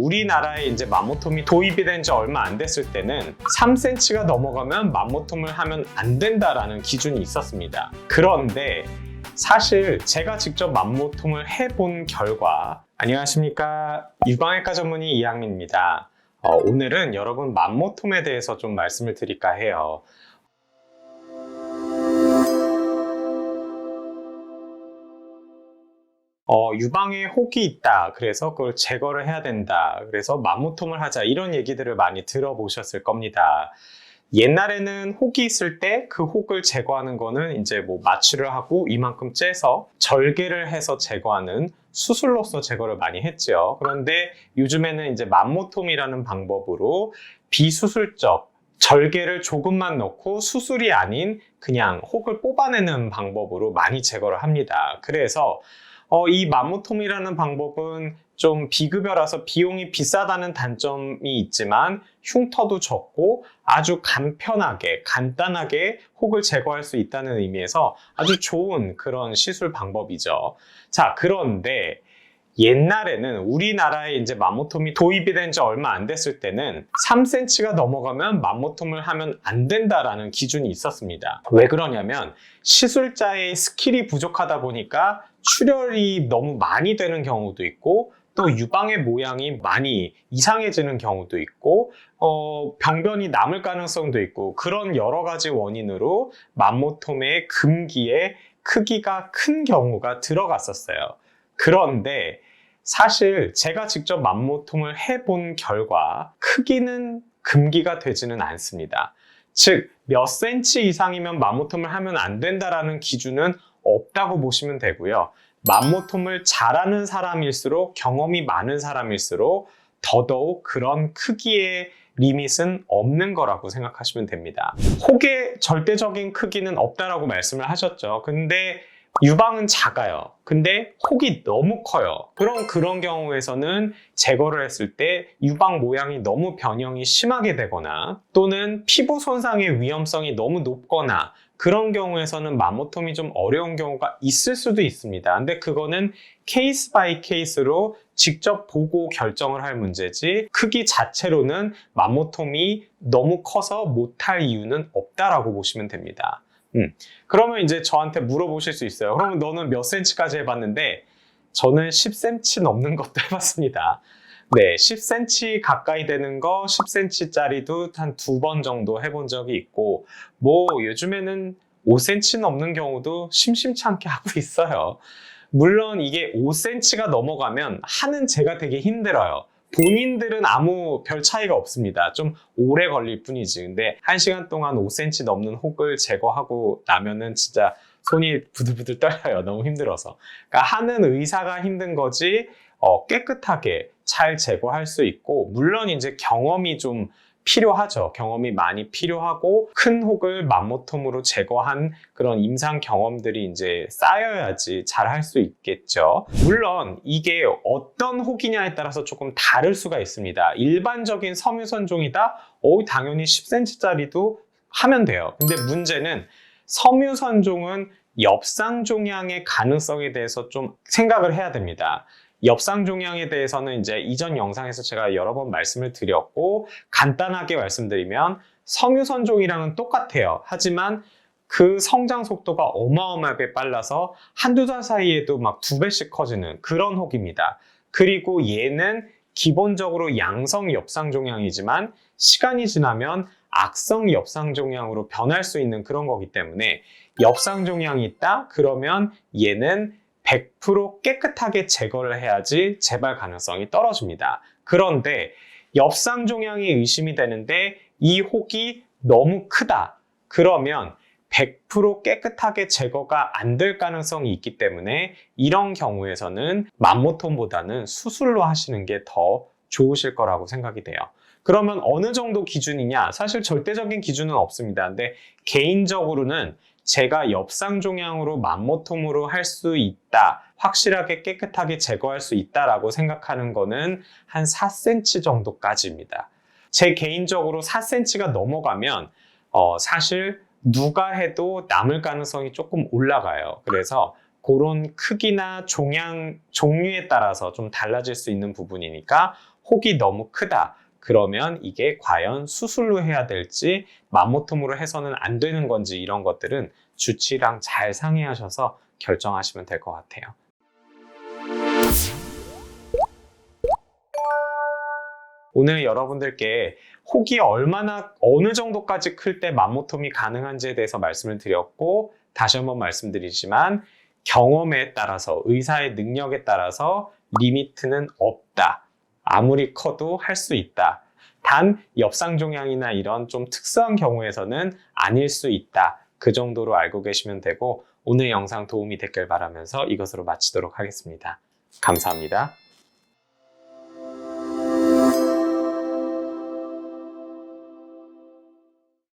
우리나라에 이제 맘모톰이 도입이 된 지 얼마 안 됐을 때는 3cm가 넘어가면 맘모톰을 하면 안 된다라는 기준이 있었습니다. 그런데 사실 제가 직접 맘모톰을 해본 결과 안녕하십니까 유방외과 전문의 이양민입니다. 어, 오늘은 여러분 맘모톰에 대해서 좀 말씀을 드릴까 해요. 어, 유방에 혹이 있다. 그래서 그걸 제거를 해야 된다. 그래서 맘모톰을 하자. 이런 얘기들을 많이 들어보셨을 겁니다. 옛날에는 혹이 있을 때 그 혹을 제거하는 거는 이제 뭐 마취를 하고 이만큼 째서 절개를 해서 제거하는 수술로서 제거를 많이 했죠. 그런데 요즘에는 이제 맘모톰이라는 방법으로 비수술적 절개를 조금만 넣고 수술이 아닌 그냥 혹을 뽑아내는 방법으로 많이 제거를 합니다. 그래서 어, 이 맘모톰이라는 방법은 좀 비급여라서 비용이 비싸다는 단점이 있지만 흉터도 적고 아주 간편하게 간단하게 혹을 제거할 수 있다는 의미에서 아주 좋은 그런 시술 방법이죠. 자, 그런데 옛날에는 우리나라에 이제 맘모톰이 도입이 된 지 얼마 안 됐을 때는 3cm가 넘어가면 맘모톰을 하면 안 된다라는 기준이 있었습니다. 왜 그러냐면 시술자의 스킬이 부족하다 보니까 출혈이 너무 많이 되는 경우도 있고 또 유방의 모양이 많이 이상해지는 경우도 있고 어, 병변이 남을 가능성도 있고 그런 여러 가지 원인으로 맘모톰의 금기에 크기가 큰 경우가 들어갔었어요. 그런데 사실 제가 직접 맘모톰을 해본 결과 크기는 금기가 되지는 않습니다. 즉, 몇 센치 이상이면 맘모톰을 하면 안 된다라는 기준은 없다고 보시면 되고요. 맘모톰을 잘하는 사람일수록 경험이 많은 사람일수록 더더욱 그런 크기의 리밋은 없는 거라고 생각하시면 됩니다. 혹의 절대적인 크기는 없다라고 말씀을 하셨죠. 근데 유방은 작아요. 근데 혹이 너무 커요. 그럼 그런 경우에서는 제거를 했을 때 유방 모양이 너무 변형이 심하게 되거나 또는 피부 손상의 위험성이 너무 높거나 그런 경우에서는 마모톰이 좀 어려운 경우가 있을 수도 있습니다. 근데 그거는 케이스 바이 케이스로 직접 보고 결정을 할 문제지 크기 자체로는 마모톰이 너무 커서 못할 이유는 없다라고 보시면 됩니다. 음. 그러면 이제 저한테 물어보실 수 있어요. 그러면 너는 몇 센치까지 해봤는데 저는 10cm 넘는 것도 해봤습니다. 네, 10cm 가까이 되는 거 10cm짜리도 한 두 번 정도 해본 적이 있고 뭐 요즘에는 5cm 넘는 경우도 심심치 않게 하고 있어요. 물론 이게 5cm가 넘어가면 하는 제가 되게 힘들어요. 본인들은 아무 별 차이가 없습니다. 좀 오래 걸릴 뿐이지. 근데 1시간 동안 5cm 넘는 혹을 제거하고 나면은 진짜 손이 부들부들 떨려요. 너무 힘들어서. 그러니까 하는 의사가 힘든 거지, 어, 깨끗하게 잘 제거할 수 있고, 물론 이제 경험이 좀 필요하죠. 경험이 많이 필요하고 큰 혹을 맘모톰으로 제거한 그런 임상 경험들이 이제 쌓여야지 잘 할 수 있겠죠. 물론 이게 어떤 혹이냐에 따라서 조금 다를 수가 있습니다. 일반적인 섬유선종이다? 어, 당연히 10cm짜리도 하면 돼요. 근데 문제는 섬유선종은 엽상 종양의 가능성에 대해서 좀 생각을 해야 됩니다. 엽상종양에 대해서는 이제 이전 영상에서 제가 여러 번 말씀을 드렸고 간단하게 말씀드리면 섬유선종이랑은 똑같아요. 하지만 그 성장 속도가 어마어마하게 빨라서 한두 달 사이에도 막 두 배씩 커지는 그런 혹입니다. 그리고 얘는 기본적으로 양성 엽상종양이지만 시간이 지나면 악성 엽상종양으로 변할 수 있는 그런 거기 때문에 엽상종양이 있다? 그러면 얘는 100% 깨끗하게 제거를 해야지 재발 가능성이 떨어집니다. 그런데 엽상 종양이 의심이 되는데 이 혹이 너무 크다. 그러면 100% 깨끗하게 제거가 안 될 가능성이 있기 때문에 이런 경우에서는 맘모톰보다는 수술로 하시는 게 더 좋으실 거라고 생각이 돼요. 그러면 어느 정도 기준이냐? 사실 절대적인 기준은 없습니다. 근데 개인적으로는 제가 엽상종양으로 맘모톰으로 할 수 있다. 확실하게 깨끗하게 제거할 수 있다라고 생각하는 거는 한 4cm 정도까지입니다. 제 개인적으로 4cm가 넘어가면 어, 사실 누가 해도 남을 가능성이 조금 올라가요. 그래서 그런 크기나 종양, 종류에 따라서 좀 달라질 수 있는 부분이니까 혹이 너무 크다. 그러면 이게 과연 수술로 해야 될지 맘모톰으로 해서는 안 되는 건지 이런 것들은 주치랑 잘 상의하셔서 결정하시면 될 것 같아요. 오늘 여러분들께 혹이 얼마나 어느 정도까지 클 때 맘모톰이 가능한지에 대해서 말씀을 드렸고 다시 한번 말씀드리지만 경험에 따라서 의사의 능력에 따라서 리미트는 없다. 아무리 커도 할 수 있다. 단 엽상종양이나 이런 좀 특수한 경우에서는 아닐 수 있다. 그 정도로 알고 계시면 되고 오늘 영상 도움이 됐길 바라면서 이것으로 마치도록 하겠습니다. 감사합니다.